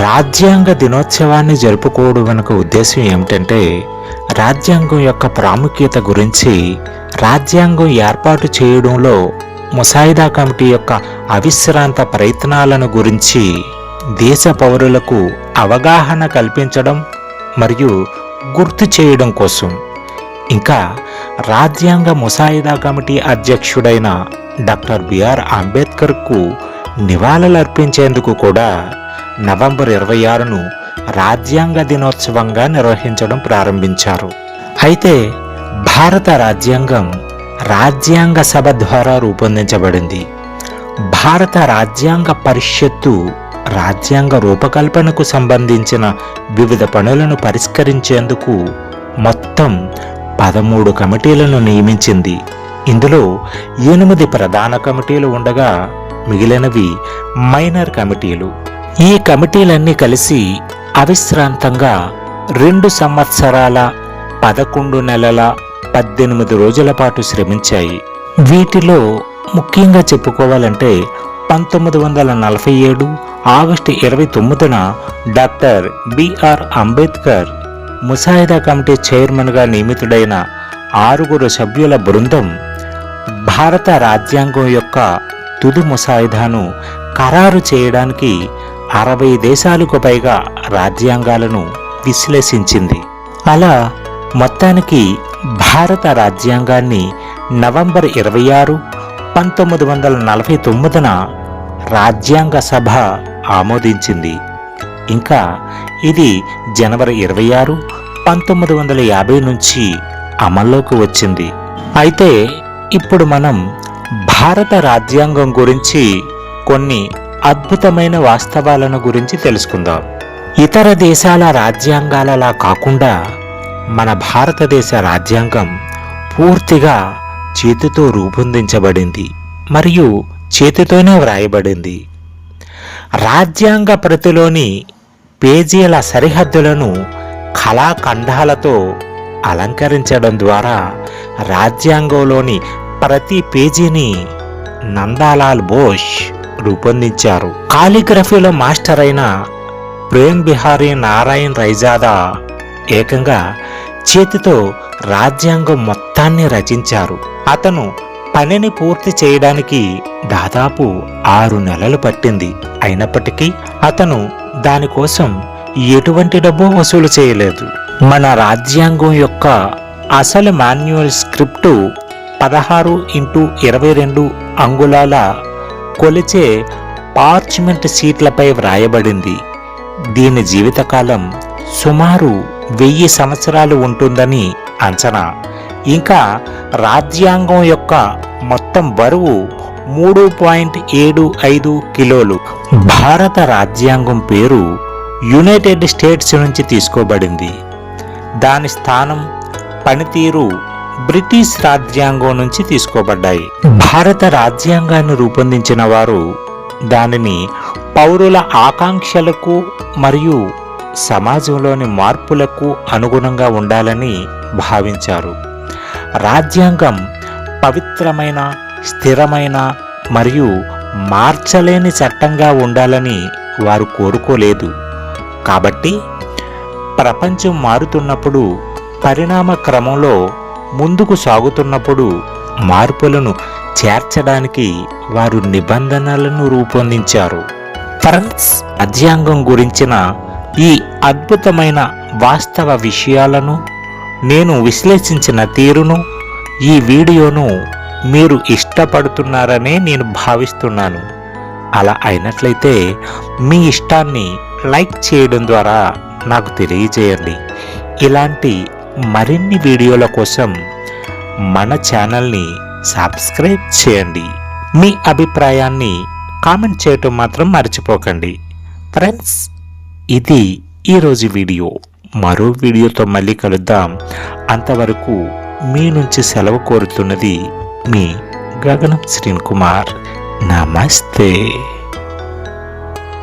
రాజ్యాంగ దినోత్సవాన్ని జరుపుకోవడం వెనుక ఉద్దేశం ఏమిటంటే రాజ్యాంగం యొక్క ప్రాముఖ్యత గురించి రాజ్యాంగం ఏర్పాటు చేయడంలో ముసాయిదా కమిటీ యొక్క అవిశ్రాంత ప్రయత్నాలను గురించి దేశ పౌరులకు అవగాహన కల్పించడం మరియు గుర్తు చేయడం కోసం. ఇంకా రాజ్యాంగ ముసాయిదా కమిటీ అధ్యక్షుడైన డాక్టర్ బిఆర్ అంబేద్కర్కు నివాళులర్పించేందుకు కూడా నవంబర్ ఇరవై ఆరును రాజ్యాంగ దినోత్సవంగా నిర్వహించడం ప్రారంభించారు. అయితే భారత రాజ్యాంగం రాజ్యాంగ సభ ద్వారా రూపొందించబడింది. భారత రాజ్యాంగ పరిషత్తు రాజ్యాంగ రూపకల్పనకు సంబంధించిన వివిధ పనులను పరిష్కరించేందుకు మొత్తం పదమూడు కమిటీలను నియమించింది. ఇందులో ఎనిమిది ప్రధాన కమిటీలు ఉండగా మిగిలినవి మైనర్ కమిటీలు ఈ కమిటీలన్నీ కలిసి అవిశ్రాంతంగా రెండు సంవత్సరాల పదకొండు నెలల పద్దెనిమిది రోజుల పాటు శ్రమించాయి. వీటిలో ముఖ్యంగా చెప్పుకోవాలంటే పంతొమ్మిది వందల నలభై ఏడు ఆగస్టు ఇరవై తొమ్మిదిన డాక్టర్ బిఆర్ అంబేద్కర్ ముసాయిదా కమిటీ చైర్మన్గా నియమితుడైన ఆరుగురు సభ్యుల బృందం భారత రాజ్యాంగం యొక్క తుది ముసాయిదాను ఖరారు చేయడానికి అరవై దేశాలకు పైగా రాజ్యాంగాలను విశ్లేషించింది. అలా మొత్తానికి భారత రాజ్యాంగాన్ని నవంబర్ ఇరవై ఆరు పంతొమ్మిది వందల నలభై తొమ్మిదిన రాజ్యాంగ సభ ఆమోదించింది. ఇంకా ఇది జనవరి ఇరవై ఆరు పంతొమ్మిది వందల యాభై నుంచి అమల్లోకి వచ్చింది. అయితే ఇప్పుడు మనం భారత రాజ్యాంగం గురించి కొన్ని అద్భుతమైన వాస్తవాలను గురించి తెలుసుకుందాం. ఇతర దేశాల రాజ్యాంగాలలా కాకుండా మన భారతదేశ రాజ్యాంగం పూర్తిగా చేతితో రూపొందించబడింది మరియు చేతితోనే వ్రాయబడింది. రాజ్యాంగ ప్రతిలోని పేజీల సరిహద్దులను కళాఖండాలతో అలంకరించడం ద్వారా రాజ్యాంగంలోని ప్రతి పేజీని నందాలాల్ బోష్ రూపొందించారు. కాలిగ్రఫీలో మాస్టర్ అయిన ప్రేమ్ బిహారీ నారాయణ్ రైజాదా ఏకంగా చేతితో రాజ్యాంగం మొత్తాన్ని రచించారు. అతను పనిని పూర్తి చేయడానికి దాదాపు ఆరు నెలలు పట్టింది. అయినప్పటికీ అతను దానికోసం ఎటువంటి డబ్బు వసూలు చేయలేదు. మన రాజ్యాంగం యొక్క అసలు మాన్యువల్ స్క్రిప్టు పదహారు ఇంటూ ఇరవై రెండు అంగుళాల కొలిచే పార్చ్మెంట్ సీట్లపై వ్రాయబడింది. దీని జీవితకాలం సుమారు వెయ్యి సంవత్సరాలు ఉంటుందని అంచనా. ఇంకా రాజ్యాంగం యొక్క మొత్తం బరువు మూడు పాయింట్ ఏడు ఐదు కిలోలు. భారత రాజ్యాంగం పేరు యునైటెడ్ స్టేట్స్ నుంచి తీసుకోబడింది. దాని స్థానం పనితీరు బ్రిటిష్ రాజ్యాంగం నుంచి తీసుకోబడ్డాయి. భారత రాజ్యాంగాన్ని రూపొందించిన వారు దానిని పౌరుల ఆకాంక్షలకు మరియు సమాజంలోని మార్పులకు అనుగుణంగా ఉండాలని భావించారు. రాజ్యాంగం పవిత్రమైన స్థిరమైన మరియు మార్చలేని చట్టంగా ఉండాలని వారు కోరుకోలేదు. కాబట్టి ప్రపంచం మారుతున్నప్పుడు పరిణామ క్రమంలో ముందుకు సాగుతున్నప్పుడు మార్పులను చేర్చడానికి వారు నిబంధనలను రూపొందించారు. ఫ్రాన్స్ రాజ్యాంగం గురించిన ఈ అద్భుతమైన వాస్తవ విషయాలను నేను విశ్లేషించిన తీరును ఈ వీడియోను మీరు ఇష్టపడుతున్నారనే నేను భావిస్తున్నాను. అలా అయినట్లయితే మీ ఇష్టాన్ని లైక్ చేయడం ద్వారా నాకు తెలియజేయండి. ఇలాంటి మరిన్ని వీడియోల కోసం మన ఛానల్ని సబ్స్క్రైబ్ చేయండి. మీ అభిప్రాయాన్ని కామెంట్ చేయటం మాత్రం మర్చిపోకండి. ఫ్రెండ్స్ ఇది ఈరోజు వీడియో. మరో వీడియోతో మళ్ళీ కలుద్దాం. అంతవరకు మీ నుంచి సెలవు కోరుతున్నది మీ గగనం శ్రీన్ కుమార్ నమస్తే.